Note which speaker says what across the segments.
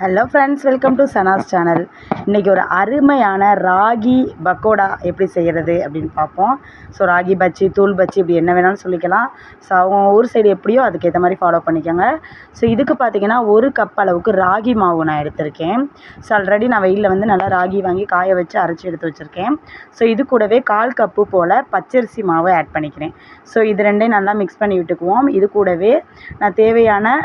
Speaker 1: Hello friends welcome to Sana's channel இன்றைக்கி ஒரு அருமையான ராகி பக்கோடா எப்படி செய்கிறது அப்படின்னு பார்ப்போம். ஸோ ராகி பச்சி தூள் பச்சி இப்படி என்ன வேணாலும் சொல்லிக்கலாம். ஸோ அவங்க ஊர் சைடு எப்படியோ அதுக்கேற்ற மாதிரி ஃபாலோ பண்ணிக்கோங்க. ஸோ இதுக்கு பார்த்தீங்கன்னா ஒரு கப் அளவுக்கு ராகி மாவு நான் எடுத்திருக்கேன். ஸோ ஆல்ரெடி நான் வெயிலில் வந்து நல்லா ராகி வாங்கி காய வச்சு அரைச்சி எடுத்து வச்சுருக்கேன். ஸோ இது கூடவே கால் கப்பு போல் பச்சரிசி மாவு ஆட் பண்ணிக்கிறேன். ஸோ இது ரெண்டையும் நல்லா மிக்ஸ் பண்ணி விட்டுக்குவோம். இது கூடவே நான் தேவையான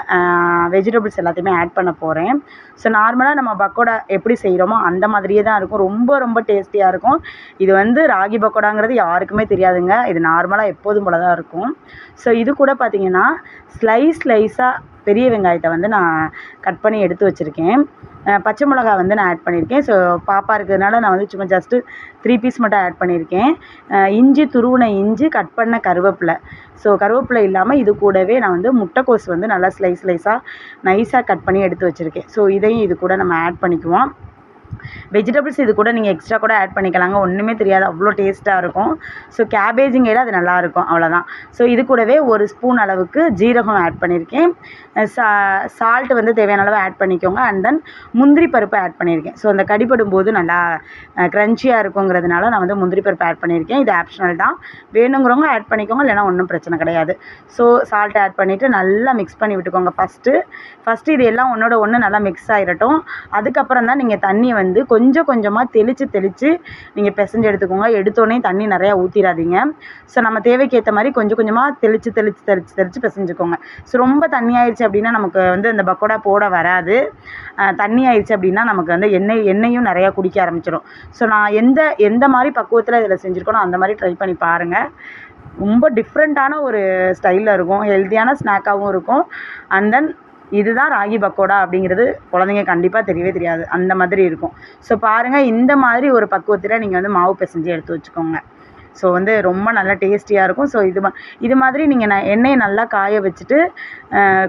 Speaker 1: வெஜிடபிள்ஸ் எல்லாத்தையுமே ஆட் பண்ண போகிறேன் ஸோ நார்மலாக நம்ம பக்கோடா எப்படி செய்கிறோமோ அந்த மாதிரியே தான் இருக்கும். ரொம்ப ரொம்ப டேஸ்டியாக இருக்கும். இது வந்து ராகி பக்கோடாங்கிறது யாருக்குமே தெரியாதுங்க. இது நார்மலாக எப்போதும் போல தான் இருக்கும். ஸோ இது கூட பார்த்தீங்கன்னா ஸ்லைஸ் ஸ்லைஸாக பெரிய வெங்காயத்தை வந்து நான் கட் பண்ணி எடுத்து வச்சுருக்கேன். பச்சை மிளகா வந்து நான் ஆட் பண்ணியிருக்கேன் ஸோ பாப்பா இருக்கிறதுனால நான் வந்து சும்மா ஜஸ்ட்டு த்ரீ பீஸ் மட்டும் ஆட் பண்ணியிருக்கேன் இஞ்சி துருவின இஞ்சி கட் பண்ண கருவேப்பிலை. ஸோ கருவேப்பிலை இல்லாமல் இது கூடவே நான் வந்து முட்டைக்கோஸ் வந்து நல்லா ஸ்லைஸ் ஸ்லைஸாக நைஸாக கட் பண்ணி எடுத்து வச்சுருக்கேன். ஸோ இதையும் இது கூட நம்ம ஆட் பண்ணிக்குவோம். வெஜிடபிள்ஸ் இது கூட நீங்கள் எக்ஸ்ட்ரா கூட ஆட் பண்ணிக்கலாங்க. ஒன்றுமே தெரியாது. அவ்வளோ டேஸ்ட்டாக இருக்கும். ஸோ கேபேஜுங்கையில் அது நல்லாயிருக்கும் அவ்வளோதான் ஸோ இது கூடவே ஒரு ஸ்பூன் அளவுக்கு ஜீரகம் ஆட் பண்ணியிருக்கேன் சா சால்ட்டு வந்து தேவையான அளவு ஆட் பண்ணிக்கோங்க. அண்ட் தென் முந்திரி பருப்பு ஆட் பண்ணியிருக்கேன் ஸோ அந்த கடிப்படும் போது நல்லா க்ரன்ச்சியாக இருக்குங்கிறதுனால நான் வந்து முந்திரி பருப்பு ஆட் பண்ணியிருக்கேன் இது ஆப்ஷனல் தான். வேணுங்கிறவங்க ஆட் பண்ணிக்கோங்க. இல்லைனா ஒன்றும் பிரச்சனை கிடையாது. ஸோ சால்ட் ஆட் பண்ணிவிட்டு நல்லா மிக்ஸ் பண்ணி விட்டுக்கோங்க ஃபஸ்ட்டு ஃபஸ்ட்டு இது எல்லாம் ஒன்றோட ஒன்று நல்லா மிக்ஸ் ஆகிடட்டும் அதுக்கப்புறம் தான் நீங்கள் தண்ணியை வந்து கொஞ்சம் கொஞ்சமாக தெளித்து தெளித்து நீங்கள் பிசைஞ்சு எடுத்துக்கோங்க. எடுத்தோடனே தண்ணி நிறையா ஊற்றிடாதீங்க ஸோ நம்ம தேவைக்கு ஏற்ற மாதிரி கொஞ்சம் கொஞ்சமாக தெளித்து தெளித்து தெளித்து தெளித்து பிசைஞ்சுக்கோங்க. ஸோ ரொம்ப தண்ணி ஆயிடுச்சு அப்படின்னா நமக்கு வந்து அந்த பக்கோடா போட வராது. தண்ணி ஆயிடுச்சு அப்படின்னா நமக்கு வந்து எண்ணெய் எண்ணெயும் நிறையா குடிக்க ஆரம்பிச்சிடும் ஸோ நான் எந்த எந்த மாதிரி பக்குவத்தில் இதில் செஞ்சுருக்கோனோ அந்த மாதிரி ட்ரை பண்ணி பாருங்கள் ரொம்ப டிஃப்ரெண்ட்டான ஒரு ஸ்டைலில் இருக்கும். ஹெல்த்தியான ஸ்நாக்காகவும் இருக்கும். அண்ட் தென் இதுதான் ராகி பக்கோடா அப்படிங்கிறது குழந்தைங்க கண்டிப்பாக தெரியவே தெரியாது. அந்த மாதிரி இருக்கும். ஸோ பாருங்கள் இந்த மாதிரி ஒரு பக்குவத்தில் நீங்கள் வந்து மாவு பிசைஞ்சு எடுத்து வச்சுக்கோங்க. ஸோ வந்து ரொம்ப நல்லா டேஸ்டியாக இருக்கும். ஸோ இது மா இது மாதிரி நீங்கள் நான் எண்ணெயை நல்லா காய வச்சுட்டு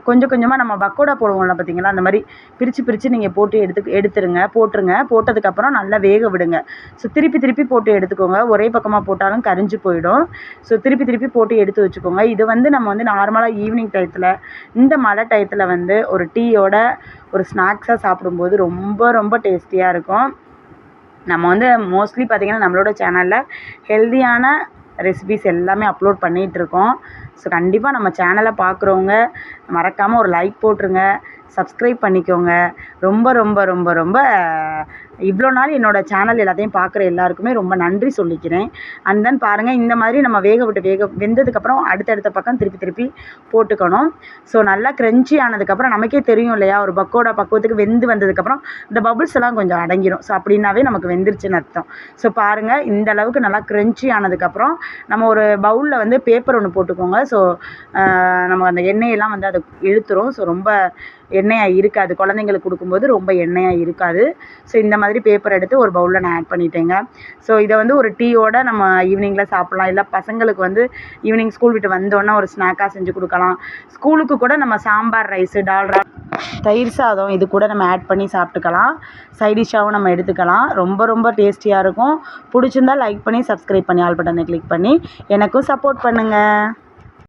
Speaker 1: கொஞ்சம் கொஞ்சமாக நம்ம பக்கோடா போடுவோம்ல பார்த்தீங்களா அந்த மாதிரி பிரித்து பிரித்து நீங்கள் போட்டு எடுத்து எடுத்துருங்க போட்டுருங்க. போட்டதுக்கப்புறம் நல்லா வேக விடுங்க. ஸோ திருப்பி திருப்பி போட்டு எடுத்துக்கோங்க. ஒரே பக்கமாக போட்டாலும் கரிஞ்சு போயிடும். ஸோ திருப்பி திருப்பி போட்டு எடுத்து வச்சுக்கோங்க. இது வந்து நம்ம வந்து நார்மலாக ஈவினிங் டயத்தில் இந்த மழை டயத்தில் வந்து ஒரு டீயோட ஒரு ஸ்நாக்ஸாக சாப்பிடும்போது ரொம்ப ரொம்ப டேஸ்டியாக இருக்கும். நம்ம வந்து மோஸ்ட்லி பார்த்திங்கன்னா நம்மளோட சேனலில் ஹெல்தியான ரெசிபிஸ் எல்லாமே அப்லோட் பண்ணிகிட்ருக்கோம் ஸோ கண்டிப்பாக நம்ம சேனலை பார்க்குறவங்க மறக்காமல் ஒரு லைக் போட்டுருங்க. சப்ஸ்கிரைப் பண்ணிக்கோங்க. ரொம்ப ரொம்ப ரொம்ப ரொம்ப இவ்வளோ நாள் என்னோடய சேனல் எல்லாத்தையும் பார்க்குற எல்லாருக்குமே ரொம்ப நன்றி சொல்லிக்கிறேன். அண்ட் தென் பாருங்கள் இந்த மாதிரி நம்ம வேக விட்டு வேக வெந்ததுக்கப்புறம் அடுத்தடுத்த பக்கம் திருப்பி திருப்பி போட்டுக்கணும். ஸோ நல்லா க்ரன்ச்சி ஆனதுக்கப்புறம் நமக்கே தெரியும் இல்லையா? ஒரு பக்கோடா பக்குவத்துக்கு வெந்து வந்ததுக்கப்புறம் இந்த பபுள்ஸ் எல்லாம் கொஞ்சம் அடங்கிடும் ஸோ அப்படின்னாவே நமக்கு வெந்துருச்சுன்னு அர்த்தம். ஸோ பாருங்கள் இந்த அளவுக்கு நல்லா க்ரன்ச்சி ஆனதுக்கப்புறம் நம்ம ஒரு பவுலில் வந்து பேப்பர் ஒன்று போட்டுக்கோங்க. ஸோ நம்ம அந்த எண்ணெயெல்லாம் வந்து அதை இழுத்துரும். ஸோ ரொம்ப எண்ணெயாக இருக்காது. குழந்தைங்களுக்கு கொடுக்கும்போது ரொம்ப எண்ணெயாக இருக்காது. ஸோ இந்த மாதிரி பேப்பர் எடுத்து ஒரு பவுலில் நான் ஆட் பண்ணிட்டேங்க. ஸோ இதை வந்து ஒரு டீயோட நம்ம ஈவினிங்கில் சாப்பிட்லாம். இல்லை பசங்களுக்கு வந்து ஈவினிங் ஸ்கூல் விட்டு வந்தோடனே ஒரு ஸ்நாக்காக செஞ்சு கொடுக்கலாம். ஸ்கூலுக்கு கூட நம்ம சாம்பார் ரைஸு டால்ரா தயிர் சாதம் இது கூட நம்ம ஆட் பண்ணி சாப்பிட்டுக்கலாம். சைடிஷாகவும் நம்ம எடுத்துக்கலாம். ரொம்ப ரொம்ப டேஸ்டியாக இருக்கும். பிடிச்சிருந்தா லைக் பண்ணி சப்ஸ்கிரைப் பண்ணி ஆல் பட்டனை கிளிக் பண்ணி எனக்கும் சப்போர்ட் பண்ணுங்கள்